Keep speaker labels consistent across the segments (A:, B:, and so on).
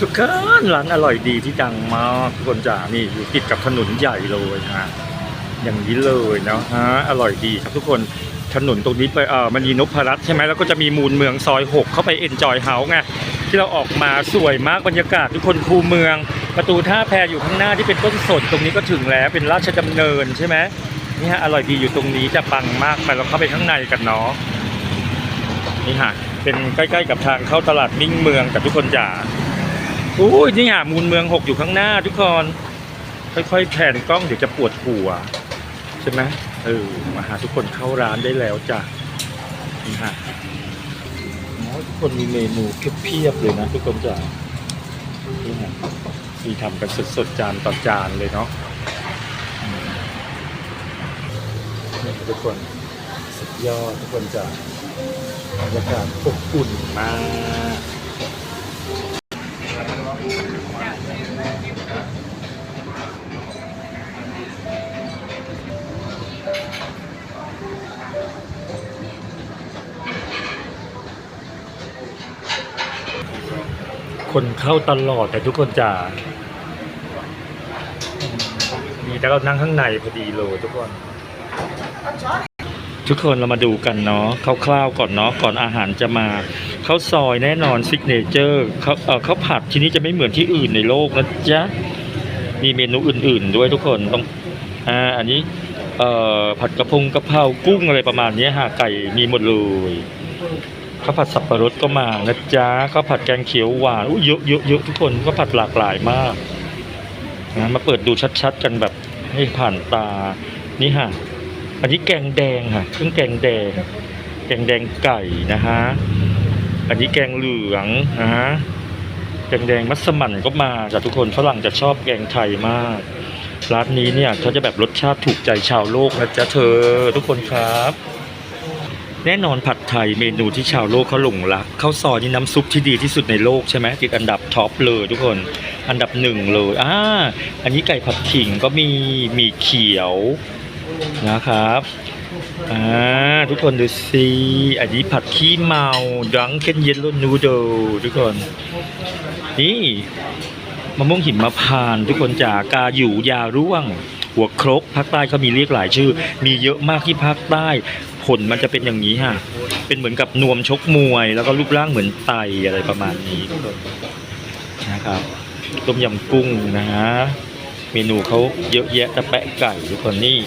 A: ทุกคนร้านอร่อยดีที่ดังมากทุกคนจ๋านี่อยู่ติดกับถนนใหญ่เลยฮะอย่างนี้เลยเนาะฮะอร่อยดีครับทุกคนถนนตรงนี้ไปเออมันมีนพรัตน์ใช่ไหมแล้วก็จะมีมูลเมืองซอย 6 เข้าไปเอ็นจอยเฮาส์ไงที่เราออกมาสวยมากบรรยากาศทุกคนคูเมือง ประตูท่าแพอยู่ข้างหน้าที่เป็นต้นสนตรงนี้ก็ถึงแล้วเป็นราชดำเนินใช่ไหมนี่ฮะอร่อยดีอยู่ตรงนี้จะปังมากไปเราเข้าไปข้างในกันเนาะนี่ฮะเป็นใกล้ ๆ กับทางเข้าตลาดมิ่งเมืองกับทุกคนจ๋า อุ้ยนี่ฮะมูลเมืองหกอยู่ข้างหน้าทุกคน ค่อยๆแผ่นกล้องเดี๋ยวจะปวดหัว ใช่ไหมเออมาหาทุกคนเข้าร้านได้แล้วจ้ะนี่ฮะทุกคนมีเมนูเพียบเลยนะ ทุกคนจ้ะนี่ฮะมีทำกันสดๆจานต่อจานเลยเนาะนี่ทุกคนสุดยอดทุกคนจ้ะบรรยากาศอบอุ่นมาก คนเข้าตลอดแต่ทุกคนจะมีแต่เรานั่งข้างในพอดีเลยทุกคน ทุกคนเรามาดูกันเนาะคร่าวๆก่อนเนาะก่อนอาหารจะมาข้าวซอยแน่นอนซิกเนเจอร์เขาเออข้าวผัดที่นี่จะไม่เหมือนที่อื่นในโลกนะจ๊ะมีเมนูอื่นๆด้วยทุกคนต้องอ่าอันนี้เอ่อผัดกระพงกระเพรากุ้งอะไรประมาณนี้ฮะไก่มีหมดเลย ข้าวผัดสับปะรดก็มานะจ๊ะข้าวผัดแกงเขียวหวานอุ้ยเยอะเยอะเยอะทุกคนข้าวผัดหลากหลายมากนะมาเปิดดูชัดๆกันแบบให้ผ่านตานี่ฮะอันนี้แกงแดงค่ะเครื่องแกงแดง แกงแดงไก่นะฮะอันนี้แกงเหลืองนะฮะแกงแดงมัสมั่นก็มาแต่ทุกคนฝรั่งจะชอบแกงไทยมากร้านนี้เนี่ยเขาจะแบบรสชาติถูกใจชาวโลกนะจ๊ะเธอทุกคนครับ แน่นอนผัดไทยเมนูที่ชาวโลกเขาหลงรักข้าวซอยนี่น้ำซุปที่ดีที่สุดในโลกใช่ไหมติดอันดับท็อปเลยทุกคนอันดับหนึ่งเลยอ่าอันนี้ไก่ผัดขิงก็มีมีเขียวนะครับอ่าทุกคนดูสิอันนี้ผัดขี้เมาดังเคนเยลโล่นูโดทุกคน นี่มะม่วงหิมพานต์ทุกคนจากาอยู่ยาร่วง หัวครกภาคใต้เขามีเรียกหลายชื่อ มีเยอะมากที่ภาคใต้ ผลมันจะเป็นอย่างนี้ฮะ เป็นเหมือนกับนวมชกมวย แล้วก็รูปร่างเหมือนไตอะไรประมาณนี้นะครับต้มยำกุ้งนะฮะเมนูเขาเยอะแยะตะแปะไก่ทุกคนนี่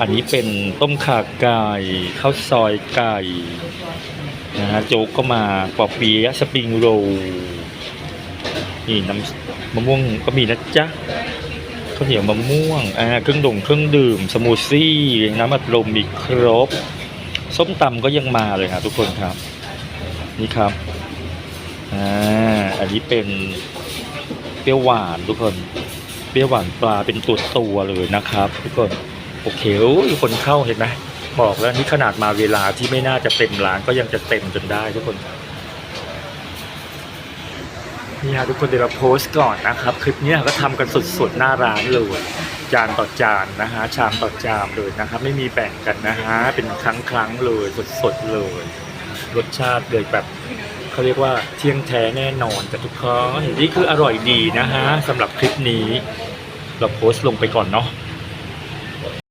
A: อันนี้เป็นต้มข่าไก่ข้าวซอยไก่นะฮะโจ๊กก็มาปอเปียะสปริงโรลนี่น้ำมะม่วงก็มีนะจ๊ะ ข้าวเหนียวมะม่วงอ่าเครื่องดงเครื่องดื่ม สมูทซี่ น้ำอัดลมมีครบ ส้มตำก็ยังมาเลยครับทุกคนครับ นี่ครับอ่าอันนี้เป็นเปรี้ยวหวานทุกคนเปรี้ยวหวานปลาเป็นตัวตัวเลยนะครับ ทุกคนโอเคโอ้ยคนเข้าเห็นไหมบอกแล้วนี่ขนาดมาเวลาที่ไม่น่าจะเต็มร้านก็ยังจะเต็มจนได้ทุกคนครับ นี่ฮะทุกคนเดี๋ยวเราโพสต์ก่อนนะครับ คลิปนี้ก็ทำกันสดๆหน้าร้านเลย จานต่อจานนะฮะชามต่อจามเลยนะครับ ไม่มีแบ่งกันนะฮะเป็นครั้งครั้งเลยสดๆเลย รสชาติเลยแบบเขาเรียกว่าเที่ยงแท้แน่นอนแต่ทุกคนนี่คืออร่อยดีนะฮะสำหรับคลิปนี้ เราโพสต์ลงไปก่อนเนาะ